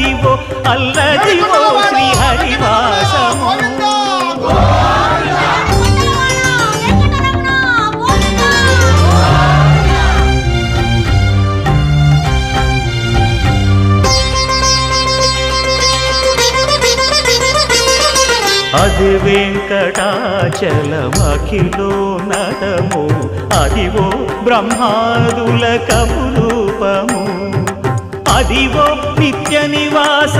అదివో అల్లదివో శ్రీహరివాసము. అది వెంకటాచలమఖిలో నటము. అదివో బ్రహ్మాదుల కములు అదివో నిత్య నివాస